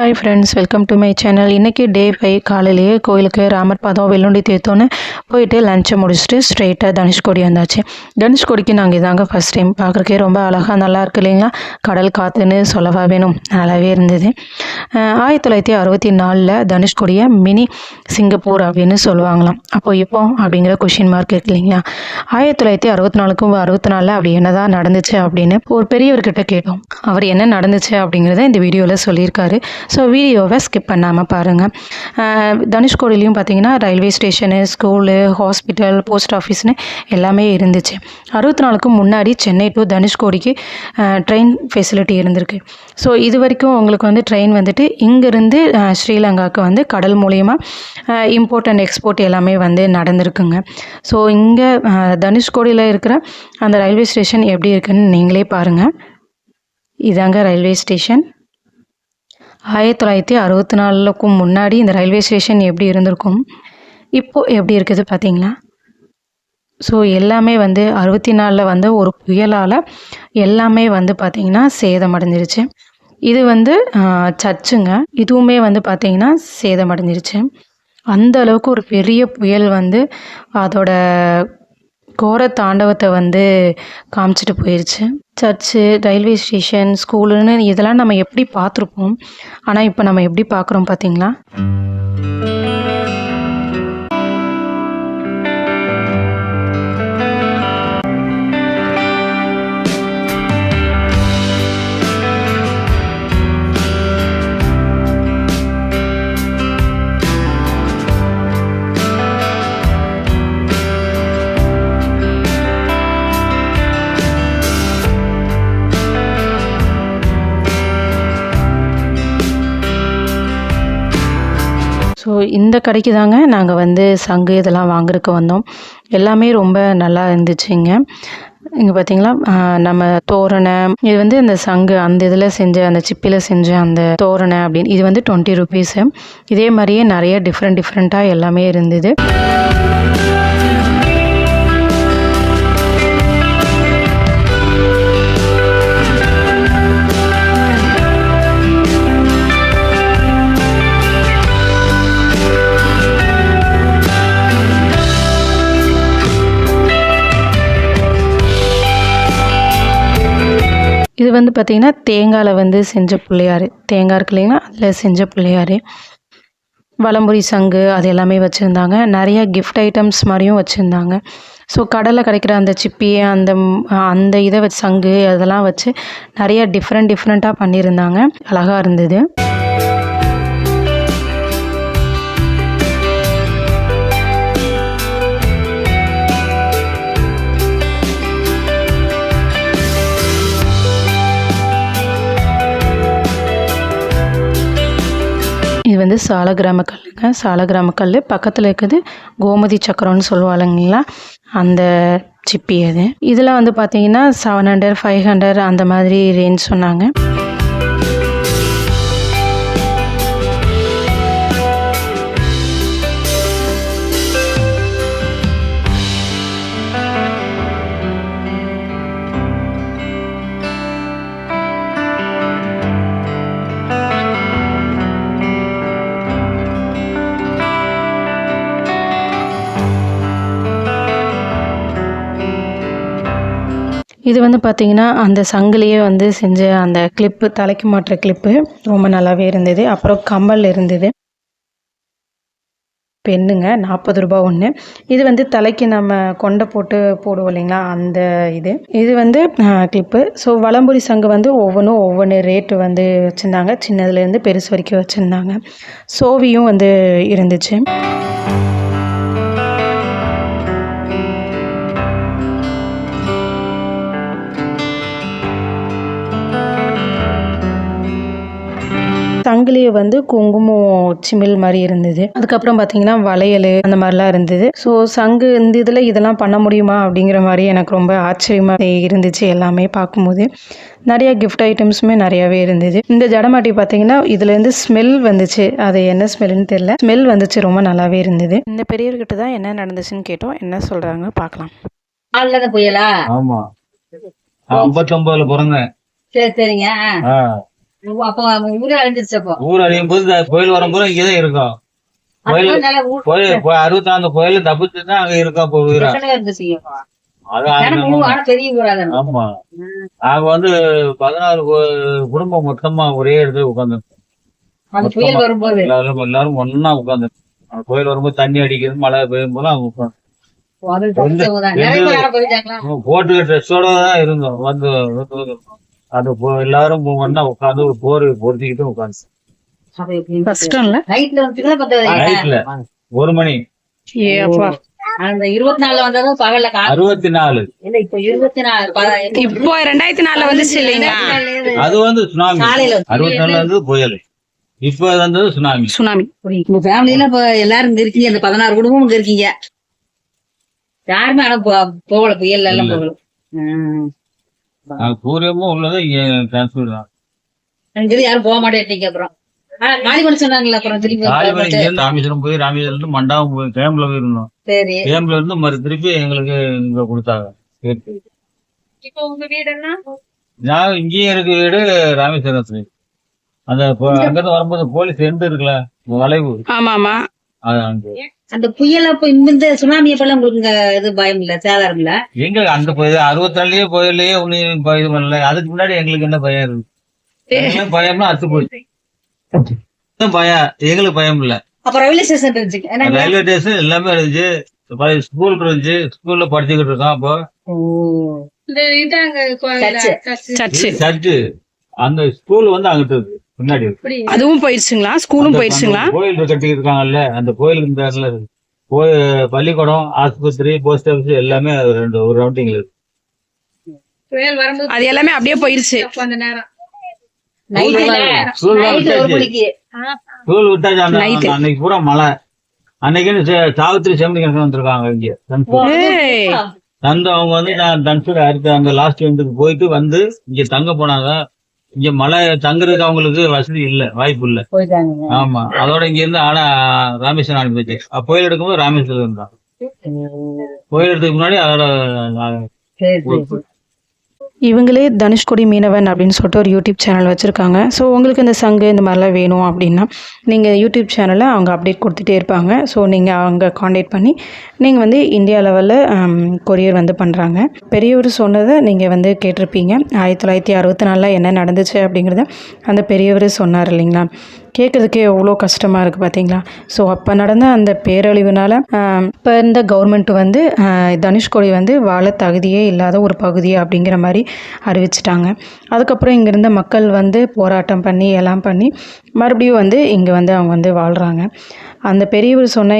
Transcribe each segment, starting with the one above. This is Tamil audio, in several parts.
Hi friends welcome to my channel இன்றைக்கி டே ஃபைவ் காலையிலேயே கோயிலுக்கு ராமர் பாதம் வெள்ளுண்டி தேர்த்தோன்னு போயிட்டு லஞ்சை முடிச்சுட்டு ஸ்ட்ரெயிட்டாக தனுஷ்கோடி வந்தாச்சு. தனுஷ்கோடிக்கு நாங்கள் இதாங்க ஃபஸ்ட் டைம் பார்க்குறக்கே ரொம்ப அழகாக நல்லா இருக்கு இல்லைங்களா? கடல் காற்றுன்னு சொல்லவா வேணும். நல்லாவே இருந்தது. ஆயிரத்தி தொள்ளாயிரத்தி அறுபத்தி நாலில் தனுஷ்கோடியை மினி சிங்கப்பூர் அப்படின்னு சொல்லுவாங்களாம். அப்போ இப்போ அப்படிங்கிற கொஷின் மார்க் இருக்கு இல்லைங்களா? ஆயிரத்தி தொள்ளாயிரத்தி அறுபத்தி நாலுக்கும் அறுபத்தி நாலில் அப்படி என்னதான் நடந்துச்சு அப்படின்னு ஒரு பெரியவர்கிட்ட கேட்டோம். அவர் என்ன நடந்துச்சு அப்படிங்கிறத இந்த வீடியோவில் சொல்லியிருக்காரு. ஸோ வீடியோவை ஸ்கிப் பண்ணாமல் பாருங்கள் தனுஷ்கோடிலையும் பார்த்தீங்கன்னா railway station school hospital post ஆஃபீஸ்னு எல்லாமே இருந்துச்சு. அறுபத்தி நாலுக்கு முன்னாடி சென்னை டு தனுஷ்கோடிக்கு ட்ரெயின் ஃபெசிலிட்டி இருந்திருக்கு. ஸோ இது வரைக்கும் உங்களுக்கு வந்து ட்ரெயின் வந்துட்டு இங்கேருந்து ஸ்ரீலங்காவுக்கு வந்து கடல் மூலியமா இம்போர்ட் அண்ட் எக்ஸ்போர்ட் எல்லாமே வந்து நடந்திருக்குங்க. ஸோ இங்கே தனுஷ்கோடியில் இருக்கிற அந்த ரயில்வே ஸ்டேஷன் எப்படி இருக்குன்னு நீங்களே பாருங்கள் இதாங்க ரயில்வே ஸ்டேஷன் ஆயிரத்தி தொள்ளாயிரத்தி அறுபத்தி நாலுக்கும் முன்னாடி இந்த ரயில்வே ஸ்டேஷன் எப்படி இருந்திருக்கும்? இப்போது எப்படி இருக்குது பார்த்தீங்களா? ஸோ எல்லாமே வந்து அறுபத்தி நாலில் வந்து ஒரு புயலால் எல்லாமே வந்து பார்த்திங்கன்னா சேதமடைஞ்சிருச்சு. இது வந்து சர்ச்சுங்க. இதுவுமே வந்து பார்த்திங்கன்னா சேதமடைஞ்சிருச்சு. அந்த அளவுக்கு ஒரு பெரிய புயல் வந்து அதோட கோர தாண்டவத்தை வந்து காமிச்சிட்டு போயிடுச்சு சர்ச்சு ரயில்வே ஸ்டேஷன் ஸ்கூலுன்னு இதெல்லாம் நம்ம எப்படி பார்த்துருப்போம்? ஆனால் இப்போ நம்ம எப்படி பார்க்குறோம் பார்த்தீங்களா? ஸோ இந்த கடைக்கு தாங்க நாங்கள் வந்து சங்கு இதெல்லாம் வாங்குறதுக்கு வந்தோம். எல்லாமே ரொம்ப நல்லா இருந்துச்சுங்க. இங்கே பார்த்தீங்களா நம்ம தோரணை இது வந்து அந்த சங்கு அந்த இதில் செஞ்ச அந்த சிப்பியில் செஞ்ச அந்த தோரணை அப்படின்னு இது வந்து டுவெண்ட்டி ருபீஸு இதே மாதிரியே நிறைய டிஃப்ரெண்ட் டிஃப்ரெண்ட்டாக எல்லாமே இருந்தது. வந்து பார்த்திங்கன்னா தேங்காயில் வந்து செஞ்ச பிள்ளையார். தேங்காய் இருக்கு இல்லைங்களா அதில் செஞ்ச பிள்ளையார். வலம்புரி சங்கு அது எல்லாமே வச்சுருந்தாங்க. நிறைய கிஃப்ட் ஐட்டம்ஸ் மாதிரியும் வச்சுருந்தாங்க. ஸோ கடலில் கிடைக்கிற அந்த சிப்பி அந்த அந்த இதை வச்சு சங்கு அதெல்லாம் வச்சு நிறைய டிஃப்ரெண்ட் டிஃப்ரெண்ட்டாக பண்ணியிருந்தாங்க. அழகாக இருந்தது. இது வந்து சாலக்கிராம கல்லுங்க. சாலக்கிராம கல் பக்கத்தில் இருக்குது. கோமதி சக்கரம்னு சொல்லுவாளுங்களா? அந்த சிப்பி அது. இதில் வந்து பார்த்தீங்கன்னா செவன் ஹண்ட்ரட் ஃபைவ் ஹண்ட்ரட் அந்த மாதிரி ரேஞ்ச் சொன்னாங்க. இது வந்து பார்த்திங்கன்னா அந்த சங்கிலியே வந்து செஞ்ச அந்த கிளிப்பு தலைக்கு மாட்டுற கிளிப்பு ரொம்ப நல்லாவே இருந்தது. அப்புறம் கம்மல் இருந்தது. பெண்ணுங்க நாற்பது ரூபா ஒன்று இது வந்து தலைக்கு நம்ம கொண்டை போட்டு போடுவோம் இல்லைங்களா? அந்த இது. இது வந்து கிளிப்பு ஸோ வலம்புரி சங்கு வந்து ஒவ்வொன்றும் ஒவ்வொன்று ரேட்டு வந்து வச்சுருந்தாங்க. சின்னதுலேருந்து பெருசு வரைக்கும் வச்சுருந்தாங்க. சோவியும் வந்து இருந்துச்சு. வந்து குங்குமம் சிமிழ் மாதிரி இருந்தது. அதுக்கப்புறம் பார்த்தீங்கன்னா வளையல் அந்த மாதிரிலாம் இருந்தது. ஸோ சங்கு இந்த இதில் இதெல்லாம் பண்ண முடியுமா அப்படிங்கிற மாதிரி எனக்கு ரொம்ப ஆச்சரியமாக இருந்துச்சு எல்லாமே பார்க்கும்போது. நிறைய கிஃப்ட் ஐட்டம்ஸுமே நிறையாவே இருந்தது. இந்த ஜடமாட்டி பார்த்தீங்கன்னா இதுலேருந்து ஸ்மெல் வந்துச்சு. அது என்ன ஸ்மெல்னு தெரியல. ஸ்மெல் வந்துச்சு ரொம்ப நல்லாவே இருந்தது. இந்த பெரியவர்கிட்ட தான் என்ன நடந்துச்சுன்னு கேட்டோம். என்ன சொல்கிறாங்க பார்க்கலாம். ஆள்லத புயலா? ஆமா. ஐம்பத்தி ஒன்பதுல பிறந்தேன். சரி சரிங்க. ஊரே அழியும் போது புயல் வரும்போது இங்கதான் இருக்கும் புயல் அதுதான் நல்லா ஊர் புயல் பு- அறுபத்தி நாலு புயல் தப்பிச்சு தான் அங்க தான். ஆமா. நாங்க வந்து பதினாறு குடும்பம் மொத்தமா ஒரே இடத்துல உட்காந்து அந்த புயல் வரும்போது. எல்லாரும் எல்லாரும் ஒன்னா உட்காந்து புயல் வரும்போது தண்ணி அடிக்கிறது மழை பெய்யும் போது அவங்க உட்காந்து அது தப்பிச்சவங்க தான். நிறைய பேர் யாரோ போயிட்டாங்களா? போட்டு ட்ரெஸ்ஸோட தான் இருந்தோம். வந்து. அது போ- எல்லாரும் ஒன்னா உட்காந்து ஒரு போர் பொருத்திக்கிட்டு உட்காந்து வந்து ஒரு மணி. அறுபத்தி நாலு இல்ல இப்ப ரெண்டாயிரத்தி நாலுல வந்துச்சு அது வந்து சுனாமி காலையில வந்து அறுபத்தி நாலுல வந்து புயல். இப்ப வந்தது சுனாமி சுனாமி உங்க ஃபேமிலில இப்ப எல்லாரும் இங்க இருக்கீங்க இந்த பதினாறு குடும்பம் இங்க இருக்கீங்க. யாருமே ஆனா போகல புயல் எல்லாம் போகல. பூர்வமும் உள்ளதை இங்க டிரான்ஸ்பர் தான். யாரும் போக மாட்டேன் அப்புறம். ராமேஸ்வரம் போய் ராமேஸ்வரம் இருந்து மண்டபம் போய் கேம்ப்ல போய் இருந்தோம். சரி. கேம்ப்ல இருந்து மறு திருப்பி எங்களுக்கு இங்க கொடுத்தாங்க. நான் இங்கேயும் இருக்க வீடு ராமேஸ்வரத்துல அந்த அங்கிருந்து வரும்போது போலீஸ் எண்டு இருக்குல்ல வளைவு. ஆமா ஆமா அந்த புயல் அப்ப இந்த சுனாமி அப்பெல்லாம் உங்களுக்கு இங்க இது பயம் இல்ல சேதாரம் இல்ல எங்க அந்த புயல் அறுபத்தி நாலுலயே புயல்லயே ஒண்ணு இது பண்ணல. அதுக்கு முன்னாடி எங்களுக்கு என்ன பயம் இருக்கு பயம்னா அத்து போச்சு. பயம் எங்களுக்கு பயம் இல்ல. அப்ப ரயில்வே ஸ்டேஷன் இருந்துச்சு. ரயில்வே ஸ்டேஷன் எல்லாமே இருந்துச்சு. பழைய ஸ்கூல் இருந்துச்சு. ஸ்கூல்ல படிச்சுக்கிட்டு இருக்கோம் அப்போ. சர்ச்சு. அந்த ஸ்கூல் வந்து அங்கிட்டு இருக்கு. அதுவும் போயிடுச்சுங்களா ஸ்கூலும் அந்த- போயிடுச்சுங்களா அந்த கோயில் கட்டிட்டு இருக்காங்கல்ல அந்த கோயிலுக்கு இந்த கோயில் பள்ளிக்கூடம் ஆஸ்பத்திரி போஸ்ட் ஆபீஸ் எல்லாமே ரெண்டு ஒரு ரவுண்டிங்ல இருக்கு அது எல்லாமே அப்படியே போயிருச்சு ஸ்கூல் நைட்ல ஒரு மணிக்கு ஸ்கூல் விட்டாச்சு அந்த. அந்த- அன்னைக்கு பூரா மழை அன்னைக்குன்னு சாவித்திரி செம்மடி கணக்கு வந்திருக்காங்க இங்க வந்து அவங்க வந்து நான் தனுஷூர் அடுத்து அங்க லாஸ்ட் எண்டுக்கு போயிட்டு வந்து இங்க தங்க போனாங்க இங்க மழை தங்குறதுக்கு அவங்களுக்கு வசதி இல்ல வாய்ப்பு இல்ல. ஆமா. அதோட இங்க இருந்து ஆனா ராமேஸ்வரம் அனுப்பி வச்சு அப்ப புயல் எடுக்கும்போது ராமேஸ்வரம் இருந்தான் புயல் எடுத்ததுக்கு முன்னாடி அதோட இவங்களே தனுஷ்கோடி மீனவன் அப்படின்னு சொல்லிட்டு ஒரு யூடியூப் சேனல் வச்சுருக்காங்க. ஸோ உங்களுக்கு இந்த சங்கு இந்த மாதிரிலாம் வேணும் அப்படின்னா நீங்கள் யூடியூப் சேனலில் அவங்க அப்டேட் கொடுத்துட்டே இருப்பாங்க. ஸோ நீங்கள் அவங்க காண்டாக்ட் பண்ணி நீங்கள் வந்து இந்தியா லெவலில் கொரியர் வந்து பண்ணுறாங்க பெரியவர் சொன்னதை நீங்கள் வந்து கேட்டிருப்பீங்க. ஆயிரத்தி தொள்ளாயிரத்தி அறுபத்தி நாலில் என்ன நடந்துச்சு அப்படிங்கிறத அந்த பெரியவர் சொன்னார் இல்லைங்களா? கேட்குறதுக்கே எவ்வளோ கஷ்டமாக இருக்குது பார்த்தீங்களா ஸோ அப்போ நடந்த அந்த பேரழிவுனால் இப்போ இந்த கவர்மெண்ட் வந்து தனுஷ்கோடி வந்து வாழ தகுதியே இல்லாத ஒரு பகுதி அப்படிங்கிற மாதிரி அறிவிச்சிட்டாங்க. அதுக்கப்புறம் இங்கேருந்த மக்கள் வந்து போராட்டம் பண்ணி எல்லாம் பண்ணி மறுபடியும் வந்து இங்கே வந்து அவங்க வந்து வாழ்கிறாங்க அந்த பெரியவர் சொன்ன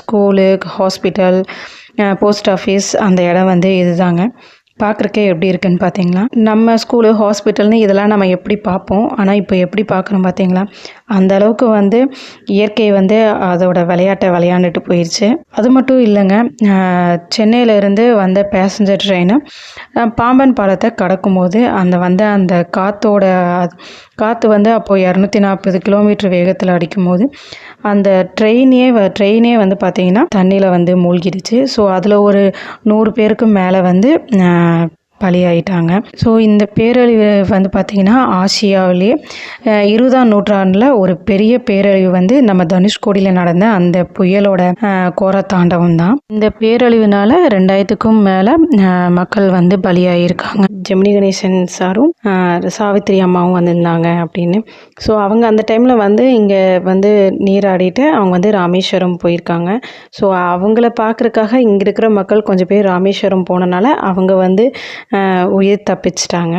ஸ்கூலு ஹாஸ்பிட்டல் போஸ்ட் ஆஃபீஸ் அந்த இடம் வந்து இதுதாங்க. பார்க்குறக்கே எப்படி இருக்குன்னு பார்த்தீங்களா நம்ம ஸ்கூலு ஹாஸ்பிட்டல்னு இதெல்லாம் நம்ம எப்படி பார்ப்போம்? ஆனால் இப்போ எப்படி பார்க்குறோம் பார்த்தீங்களா அந்த அளவுக்கு வந்து இயற்கை வந்து அதோட விளையாட்டை விளையாண்டுட்டு போயிடுச்சு அது மட்டும் இல்லைங்க சென்னையிலேருந்து வந்த பேசஞ்சர் ட்ரெயினு பாம்பன் பாலத்தை கடக்கும்போது அந்த வந்த அந்த காற்றோட காற்று வந்து அப்போது இரநூத்தி நாற்பது கிலோமீட்டர் வேகத்தில் அடிக்கும்போது அந்த ட்ரெயினே ட்ரெயினே வந்து பார்த்திங்கன்னா தண்ணியில் வந்து மூழ்கிடுச்சு. ஸோ அதில் ஒரு நூறு பேருக்கு மேலே வந்து பலியாயிட்டாங்க. ஸோ இந்த பேரழிவு வந்து பார்த்திங்கன்னா ஆசியாவிலேயே இருபதாம் நூற்றாண்டில் ஒரு பெரிய பேரழிவு வந்து நம்ம தனுஷ்கோடியில் நடந்த அந்த புயலோட கோர தாண்டவம் தான். இந்த பேரழிவுனால ரெண்டாயிரத்துக்கும் மேலே மக்கள் வந்து பலியாகியிருக்காங்க ஜெமினி கணேசன் சாரும் சாவித்திரி அம்மாவும் வந்திருந்தாங்க அப்படின்னு. ஸோ அவங்க அந்த டைமில் வந்து இங்கே வந்து நீராடிட்டு அவங்க வந்து ராமேஸ்வரம் போயிருக்காங்க. ஸோ அவங்கள பார்க்குறக்காக இங்கே இருக்கிற மக்கள் கொஞ்சம் பேர் ராமேஸ்வரம் போனனால அவங்க வந்து உயிர் தப்பிச்சிட்டாங்க.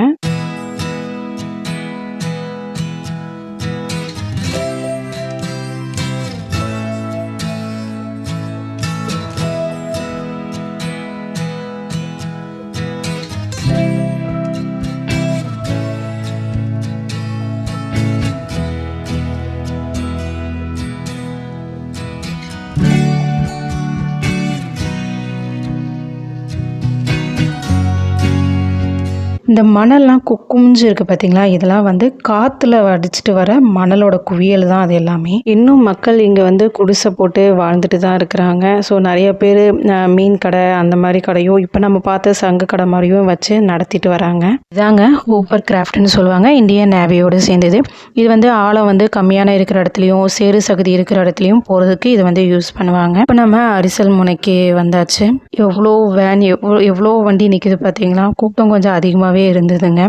இந்த மணல்லாம் குக்குமிஞ்சு இருக்குது பார்த்தீங்களா இதெல்லாம் வந்து காற்றுல அடிச்சிட்டு வர மணலோட குவியல் தான் அது எல்லாமே. இன்னும் மக்கள் இங்கே வந்து குடிசை போட்டு வாழ்ந்துட்டு தான் இருக்கிறாங்க. ஸோ நிறைய பேர் மீன் கடை அந்த மாதிரி கடையும் இப்போ நம்ம பார்த்த சங்கு கடை மாதிரியும் வச்சு நடத்திட்டு வராங்க. இதாங்க ஹூப்பர் கிராஃப்ட்னு சொல்லுவாங்க. இந்தியன் நேவியோடு சேர்ந்தது. இது வந்து ஆழம் வந்து கம்மியான இருக்கிற இடத்துலையும் சேறு சகுதி இருக்கிற இடத்துலையும் போகிறதுக்கு இது வந்து யூஸ் பண்ணுவாங்க. இப்போ நம்ம அரிசல் முனைக்கு வந்தாச்சு. எவ்வளோ வேன் எவ்வளோ எவ்வளோ வண்டி நிற்கிது பார்த்தீங்களா கூட்டம் கொஞ்சம் அதிகமாக அதிகமாகவே இருந்ததுங்க.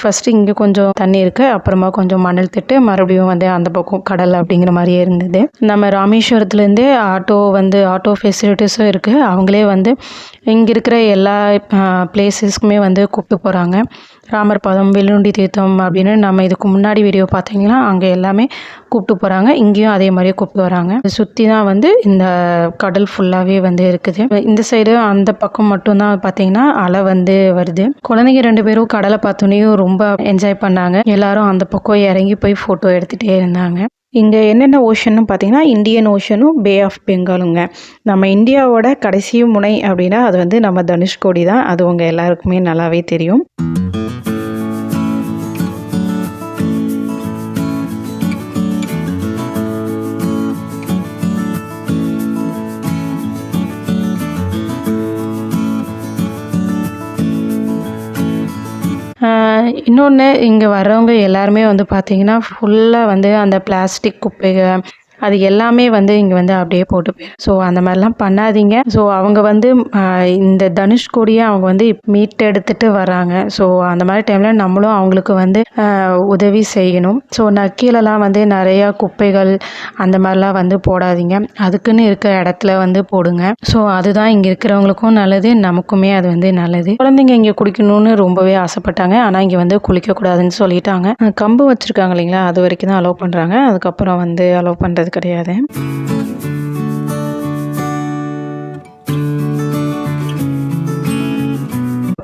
ஃபஸ்ட்டு இங்கே கொஞ்சம் தண்ணி இருக்கு. அப்புறமா கொஞ்சம் மணல் திட்டு மறுபடியும் வந்து அந்த பக்கம் கடல் அப்படிங்கிற மாதிரியே இருந்தது. நம்ம ராமேஸ்வரத்துலேருந்தே ஆட்டோ வந்து ஆட்டோ ஃபெசிலிட்டிஸும் இருக்குது அவங்களே வந்து இங்கே இருக்கிற எல்லா பிளேசஸ்க்குமே வந்து கூப்பிட்டு போகிறாங்க ராமர் பாதம் வெள்ளுண்டி தீர்த்தம் அப்படின்னு நம்ம இதுக்கு முன்னாடி வீடியோ பார்த்தீங்கன்னா அங்கே எல்லாமே கூப்பிட்டு போகிறாங்க இங்கேயும் அதே மாதிரியே கூப்பிட்டு வராங்க. சுற்றி தான் வந்து இந்த கடல் ஃபுல்லாகவே வந்து இருக்குது. இந்த சைடு அந்த பக்கம் மட்டும்தான் பார்த்தீங்கன்னா அலை வந்து வருது. குழந்தைங்க ரெண்டு பேரும் கடலை பார்த்தோன்னேயும் ரொம்ப என்ஜாய் பண்ணாங்க. எல்லாரும் அந்த பக்கம் இறங்கி போய் ஃபோட்டோ எடுத்துகிட்டே இருந்தாங்க. இங்கே என்னென்ன ஓஷன்னு பார்த்தீங்கன்னா இந்தியன் ஓஷனும் பே ஆஃப் பெங்காலுங்க நம்ம இந்தியாவோட கடைசி முனை அப்படின்னா அது வந்து நம்ம தனுஷ்கோடி தான். அது உங்கள் எல்லாருக்குமே நல்லாவே தெரியும். இன்னொன்று இங்கே வர்றவங்க எல்லாருமே வந்து பார்த்திங்கன்னா ஃபுல்லாக வந்து அந்த பிளாஸ்டிக் குப்பைகள் அது எல்லாமே வந்து இங்கே வந்து அப்படியே போட்டு போயிடும் ஸோ அந்த மாதிரிலாம் பண்ணாதீங்க. ஸோ அவங்க வந்து இந்த தனுஷ்கோடியை அவங்க வந்து மீட் எடுத்துகிட்டு வராங்க. ஸோ அந்த மாதிரி டைமில் நம்மளும் அவங்களுக்கு வந்து உதவி செய்யணும். ஸோ நான் கீழெல்லாம் வந்து நிறையா குப்பைகள் அந்த மாதிரிலாம் வந்து போடாதீங்க. அதுக்குன்னு இருக்கிற இடத்துல வந்து போடுங்க. ஸோ அதுதான் இங்கே இருக்கிறவங்களுக்கும் நல்லது நமக்குமே அது வந்து நல்லது. குழந்தைங்க இங்கே குடிக்கணும்னு ரொம்பவே ஆசைப்பட்டாங்க. ஆனால் இங்கே வந்து குளிக்கக்கூடாதுன்னு சொல்லிட்டாங்க. கம்பு வச்சுருக்காங்க இல்லைங்களா? அது வரைக்கும் தான் அலோவ் பண்ணுறாங்க அதுக்கப்புறம் வந்து அலோவ் பண்ணுறது கிடையாது.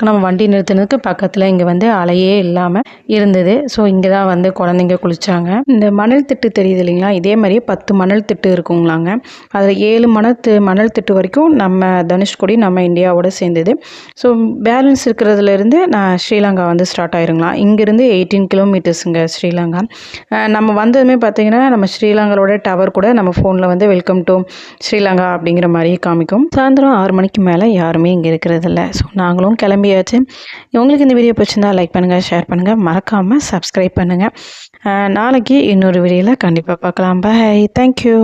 நம்ம வண்டி நிறுத்தினதுக்கு பக்கத்தில் இங்கே வந்து அலையே இல்லாமல் இருந்தது. ஸோ இங்கே தான் வந்து குழந்தைங்க குளிச்சாங்க. இந்த மணல் திட்டு தெரியுது இல்லைங்களா? இதே மாதிரியே பத்து மணல் திட்டு இருக்குங்களாங்க. அதில் ஏழு மணல் மணல் திட்டு வரைக்கும் நம்ம தனுஷ்கோடி நம்ம இந்தியாவோட சேர்ந்தது. ஸோ பேலன்ஸ் இருக்கிறதுலேருந்து நான் ஸ்ரீலங்கா வந்து ஸ்டார்ட் ஆயிருங்களாம் இங்கேருந்து எயிட்டீன் கிலோமீட்டர்ஸுங்க ஸ்ரீலங்கா. நம்ம வந்ததுமே பார்த்தீங்கன்னா நம்ம ஸ்ரீலங்காவோட டவர் கூட நம்ம ஃபோனில் வந்து வெல்கம் டு ஸ்ரீலங்கா அப்படிங்கிற மாதிரி காமிக்கும். சாயந்தரம் ஆறு மணிக்கு மேலே யாருமே இங்கே இருக்கிறதில்ல ஸோ நாங்களும் கிளம்பி கிளம்பியாச்சு உங்களுக்கு இந்த வீடியோ பிடிச்சிருந்தா லைக் பண்ணுங்கள் ஷேர் பண்ணுங்கள் மறக்காமல் சப்ஸ்கிரைப் பண்ணுங்கள் நாளைக்கு இன்னொரு வீடியோவில் கண்டிப்பாக பார்க்கலாம். Bye thank you